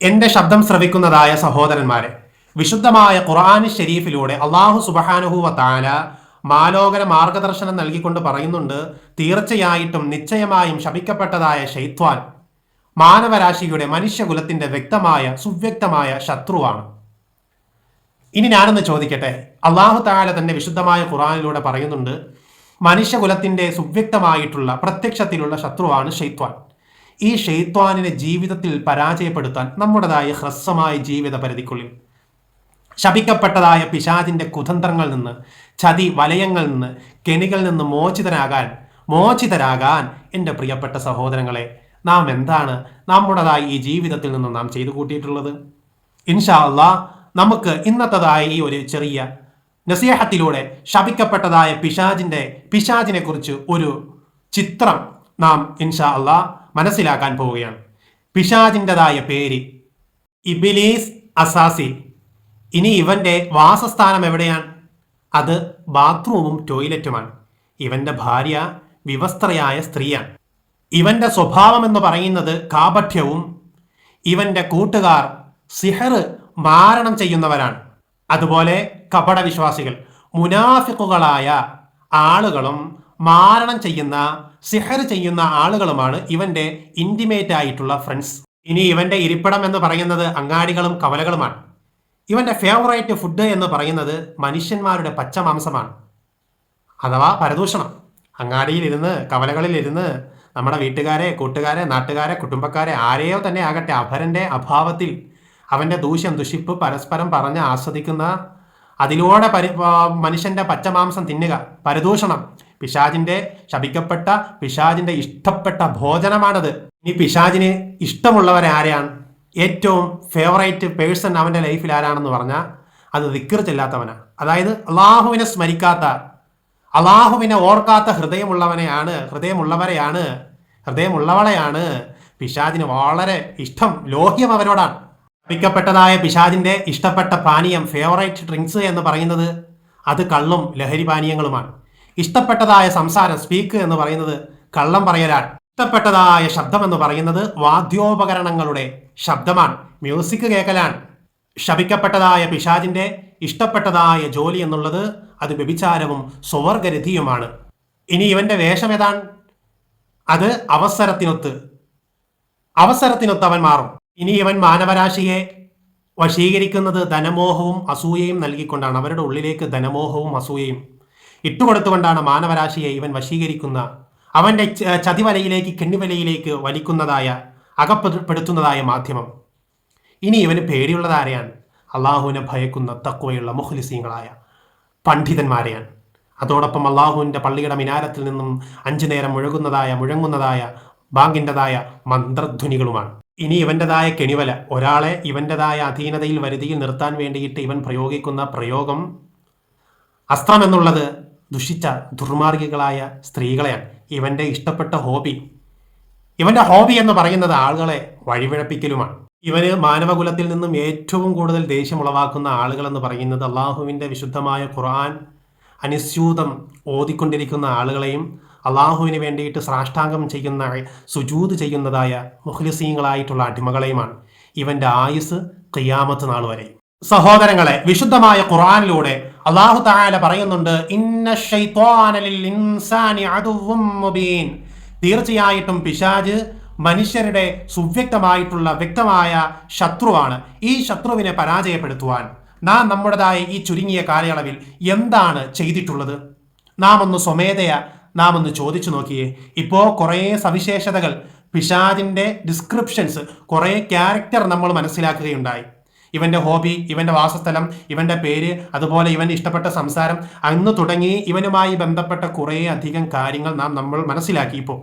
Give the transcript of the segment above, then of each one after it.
എന്റെ ശബ്ദം ശ്രവിക്കുന്നതായ സഹോദരന്മാരെ വിശുദ്ധമായ ഖുർആൻ ഷെരീഫിലൂടെ അള്ളാഹു സുബഹാനുഹുവ താല മാലോകര മാർഗദർശനം നൽകിക്കൊണ്ട് പറയുന്നുണ്ട് തീർച്ചയായിട്ടും നിശ്ചയമായും ശപിക്കപ്പെട്ടതായ ഷെയ്ത്വാൻ മാനവരാശിയുടെ മനുഷ്യകുലത്തിന്റെ വ്യക്തമായ സുവ്യക്തമായ ശത്രുവാണ്. ഇനി ഞാനൊന്ന് ചോദിക്കട്ടെ അള്ളാഹു താല തന്നെ വിശുദ്ധമായ ഖുറാനിലൂടെ പറയുന്നുണ്ട് മനുഷ്യകുലത്തിന്റെ സുവ്യക്തമായിട്ടുള്ള പ്രത്യക്ഷത്തിലുള്ള ശത്രുവാണ് ഷെയ്ത്വാൻ ഈ ഷെയ്ത്വാനിനെ ജീവിതത്തിൽ പരാജയപ്പെടുത്താൻ നമ്മുടേതായ ഹ്രസ്വമായ ജീവിത പരിധിക്കുള്ളിൽ ശപിക്കപ്പെട്ടതായ പിശാചിന്റെ കുതന്ത്രങ്ങളിൽ നിന്ന് ചതി വലയങ്ങളിൽ നിന്ന് കെണികളിൽ നിന്ന് മോചിതരാകാൻ മോചിതരാകാൻ എന്റെ പ്രിയപ്പെട്ട സഹോദരങ്ങളെ നാം എന്താണ് നമ്മുടേതായ ഈ ജീവിതത്തിൽ നിന്ന് നാം ചെയ്തു കൂട്ടിയിട്ടുള്ളത്? ഇൻഷാ അള്ളാ നമുക്ക് ഇന്നത്തതായ ഈ ഒരു ചെറിയ നസീഹത്തിലൂടെ ശപിക്കപ്പെട്ടതായ പിശാജിന്റെ പിശാജിനെ കുറിച്ച് ഒരു ചിത്രം നാം ഇൻഷാ അള്ളാ മനസ്സിലാക്കാൻ പോവുകയാണ്. പിശാജിന്റെതായ പേര് ഇബിലീസ് അസാസി ഇനി ഇവന്റെ വാസസ്ഥാനം എവിടെയാണ്? അത് ബാത്റൂമും ടോയ്ലറ്റുമാണ്. ഇവന്റെ ഭാര്യ വിവസ്ത്രയായ സ്ത്രീയാണ്. ഇവന്റെ സ്വഭാവം എന്ന് പറയുന്നത് കാപഠ്യവും ഇവന്റെ കൂട്ടുകാർ സിഹർ മാരണം ചെയ്യുന്നവരാണ്. അതുപോലെ കപടവിശ്വാസികൾ മുനാഫിക്കുകളായ ആളുകളും മാരണം ചെയ്യുന്ന സിഹർ ചെയ്യുന്ന ആളുകളുമാണ് ഇവന്റെ ഇന്റിമേറ്റ് ആയിട്ടുള്ള ഫ്രണ്ട്സ് ഇനി ഇവന്റെ ഇരിപ്പിടം എന്ന് പറയുന്നത് അങ്ങാടികളും കവലകളുമാണ്. ഇവന്റെ ഫേവറേറ്റ് ഫുഡ് എന്ന് പറയുന്നത് മനുഷ്യന്മാരുടെ പച്ചമാംസമാണ് അഥവാ പരദൂഷണം. കവലകളിൽ കവലകളിലിരുന്ന് നമ്മുടെ വീട്ടുകാരെ കൂട്ടുകാരെ നാട്ടുകാരെ കുടുംബക്കാരെ ആരെയോ തന്നെ ആകട്ടെ അഭരന്റെ അഭാവത്തിൽ അവന്റെ ദൂഷ്യം ദുഷിപ്പ് പരസ്പരം പറഞ്ഞ് ആസ്വദിക്കുന്ന അതിലൂടെ പരി മനുഷ്യന്റെ പച്ചമാംസം തിന്നുക പരദൂഷണം. പിശാജിന്റെ ശപിക്കപ്പെട്ട പിശാജിന്റെ ഇഷ്ടപ്പെട്ട ഭോജനമാണത്. ഇനി പിശാജിന് ഇഷ്ടമുള്ളവരെ ആരെയാണ് ഏറ്റവും ഫേവറേറ്റ് പേഴ്സൺ അവന്റെ ലൈഫിൽ ആരാണെന്ന് പറഞ്ഞാൽ അത് ദിക്കർ ചെല്ലാത്തവനാണ്. അതായത് അള്ളാഹുവിനെ സ്മരിക്കാത്ത അള്ളാഹുവിനെ ഓർക്കാത്ത ഹൃദയമുള്ളവനെയാണ് ഹൃദയമുള്ളവരെയാണ് ഹൃദയമുള്ളവളെയാണ് പിശാജിന് വളരെ ഇഷ്ടം ലോഹ്യം അവരോടാണ് പിക്കപ്പെട്ടതായ പിശാജിന്റെ ഇഷ്ടപ്പെട്ട പാനീയം ഫേവറേറ്റ് ഡ്രിങ്ക്സ് എന്ന് പറയുന്നത് അത് കള്ളും ലഹരി പാനീയങ്ങളുമാണ്. ഇഷ്ടപ്പെട്ടതായ സംസാരം സ്പീക്ക് എന്ന് പറയുന്നത് കള്ളം പറയലാണ്. ഇഷ്ടപ്പെട്ടതായ ശബ്ദം എന്ന് പറയുന്നത് വാദ്യോപകരണങ്ങളുടെ ശബ്ദമാണ്. മ്യൂസിക് കേൾക്കലാണ് ശപിക്കപ്പെട്ടതായ പിശാജിന്റെ ഇഷ്ടപ്പെട്ടതായ ജോലി എന്നുള്ളത് അത് വ്യഭിചാരവും സ്വവർഗരതിയുമാണ് ഇനി ഇവന്റെ വേഷം ഏതാണ്? അത് അവസരത്തിനൊത്ത്. അവസരത്തിനൊത്ത് അവൻ മാറും. ഇനി ഇവൻ മാനവരാശിയെ വശീകരിക്കുന്നത് ധനമോഹവും അസൂയയും നൽകിക്കൊണ്ടാണ്. അവരുടെ ഉള്ളിലേക്ക് ധനമോഹവും അസൂയയും ഇട്ടുകൊടുത്തുകൊണ്ടാണ് മാനവരാശിയെ ഇവൻ വശീകരിക്കുന്ന അവന്റെ ചതിവലയിലേക്ക് കെണ്ണിവലയിലേക്ക് വലിക്കുന്നതായ അകപ്പെടുത്തുന്നതായ മാധ്യമം. ഇനി ഇവന് പേടിയുള്ളതാരെയാണ് അള്ളാഹുവിനെ ഭയക്കുന്ന തക്കുവയുള്ള മുഖ്ലിസീങ്ങളായ പണ്ഡിതന്മാരെയാണ്. അതോടൊപ്പം അള്ളാഹുവിന്റെ പള്ളിയുടെ മിനാരത്തിൽ നിന്നും അഞ്ചു നേരം മുഴങ്ങുന്നതായ മുഴങ്ങുന്നതായ ബാങ്കിന്റെതായ മന്ത്രധ്വനികളുമാണ്. ഇനി ഇവന്റെതായ കെണിവല ഒരാളെ ഇവന്റെതായ അധീനതയിൽ വരുതിയിൽ നിർത്താൻ വേണ്ടിയിട്ട് ഇവൻ പ്രയോഗിക്കുന്ന പ്രയോഗം അസ്ത്രം എന്നുള്ളത് ദുഷിച്ച ദുർമാർഗികളായ സ്ത്രീകളെയാണ്. ഇവന്റെ ഇഷ്ടപ്പെട്ട ഹോബി. ഇവന്റെ ഹോബി എന്ന് പറയുന്നത് ആളുകളെ വഴിപിഴപ്പിക്കലുമാണ്. ഇവന് മാനവകുലത്തിൽ നിന്നും ഏറ്റവും കൂടുതൽ ദേഷ്യം ഉളവാക്കുന്ന ആളുകൾ എന്ന് പറയുന്നത് അള്ളാഹുവിന്റെ വിശുദ്ധമായ ഖുർആൻ അനുസ്യൂതം ഓതിക്കൊണ്ടിരിക്കുന്ന ആളുകളെയും അള്ളാഹുവിന് വേണ്ടിയിട്ട് സാഷ്ടാംഗം ചെയ്യുന്ന സുജൂത് ചെയ്യുന്നതായ മുഖ്ലിസീങ്ങളായിട്ടുള്ള അടിമകളെയുമാണ് ഇവന്റെ ആയുസ് കയ്യാമത്ത് നാൾ വരെ. സഹോദരങ്ങളെ വിശുദ്ധമായ ഖുർആനിലൂടെ അള്ളാഹു താല പറയുന്നുണ്ട് ഇന്ന തീർച്ചയായിട്ടും പിശാജ് മനുഷ്യരുടെ സുവ്യക്തമായിട്ടുള്ള വ്യക്തമായ ശത്രുവാണ്. ഈ ശത്രുവിനെ പരാജയപ്പെടുത്തുവാൻ നാം നമ്മുടേതായ ഈ ചുരുങ്ങിയ കാലയളവിൽ എന്താണ് ചെയ്തിട്ടുള്ളത്? നാം ഒന്ന് സ്വമേധയ നാം ഒന്ന് ചോദിച്ചു നോക്കിയേ. ഇപ്പോൾ കുറേ സവിശേഷതകൾ പിശാജിന്റെ ഡിസ്ക്രിപ്ഷൻസ് കുറേ ക്യാരക്ടർ നമ്മൾ മനസ്സിലാക്കുകയുണ്ടായി. ഇവന്റെ ഹോബി ഇവന്റെ വാസസ്ഥലം ഇവന്റെ പേര് അതുപോലെ ഇവന്റെ ഇഷ്ടപ്പെട്ട സംസാരം അന്ന് തുടങ്ങി ഇവനുമായി ബന്ധപ്പെട്ട കുറേ അധികം കാര്യങ്ങൾ നാം നമ്മൾ മനസ്സിലാക്കി ഇപ്പോൾ.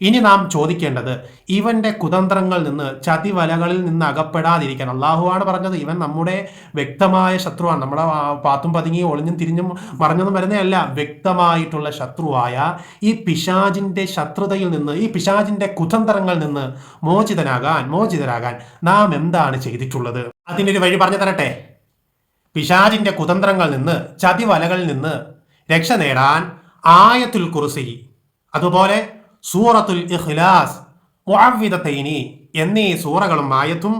ഇനി നാം ചോദിക്കേണ്ടത് ഇവന്റെ കുതന്ത്രങ്ങളിൽ നിന്ന് ചതിവലകളിൽ നിന്ന് അകപ്പെടാതിരിക്കാൻ അള്ളാഹുവാണ് പറഞ്ഞത്. ഇവൻ നമ്മുടെ വ്യക്തമായ ശത്രുവാണ്. നമ്മുടെ പാത്തും പതുങ്ങി ഒളിഞ്ഞും തിരിഞ്ഞും മറിഞ്ഞതും വരുന്നതല്ല. വ്യക്തമായിട്ടുള്ള ശത്രുവായ ഈ പിശാജിന്റെ ശത്രുതയിൽ നിന്ന് ഈ പിശാജിന്റെ കുതന്ത്രങ്ങളിൽ നിന്ന് മോചിതനാകാൻ മോചിതരാകാൻ നാം എന്താണ് ചെയ്തിട്ടുള്ളത്? അതിനൊരു വഴി പറഞ്ഞു തരട്ടെ. പിശാജിന്റെ കുതന്ത്രങ്ങളിൽ നിന്ന് ചതിവലകളിൽ നിന്ന് രക്ഷ നേടാൻ ആയത്തുൽ കുറിസി അതുപോലെ സൂറത്തുൽ ഇഖ്ലാസ് മുഅവ്വിദത്തൈനി എന്നീ സൂറകളും ആയത്തും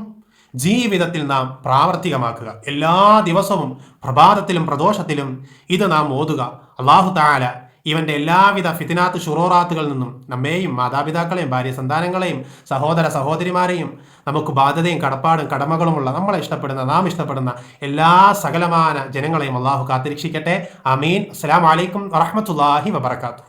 ജീവിതത്തിൽ നാം പ്രാവർത്തികമാക്കുക. എല്ലാ ദിവസവും പ്രഭാതത്തിലും പ്രദോഷത്തിലും ഇത് നാം ഓതുക. അള്ളാഹു താല ഇവന്റെ എല്ലാവിധ ഫിത്തിനാത്ത് ഷുറോറാത്തുകളിൽ നിന്നും നമ്മെയും മാതാപിതാക്കളെയും ഭാര്യ സന്താനങ്ങളെയും സഹോദര സഹോദരിമാരെയും നമുക്ക് ബാധ്യതയും കടപ്പാടും കടമകളുമുള്ള നമ്മളെ ഇഷ്ടപ്പെടുന്ന നാം ഇഷ്ടപ്പെടുന്ന എല്ലാ സകലമാന ജനങ്ങളെയും അള്ളാഹു കാത്തിരക്ഷിക്കട്ടെ. അമീൻ അസ്സലാമു വലൈക്കും വറഹമത്തല്ലാഹി വബർക്കാത്തു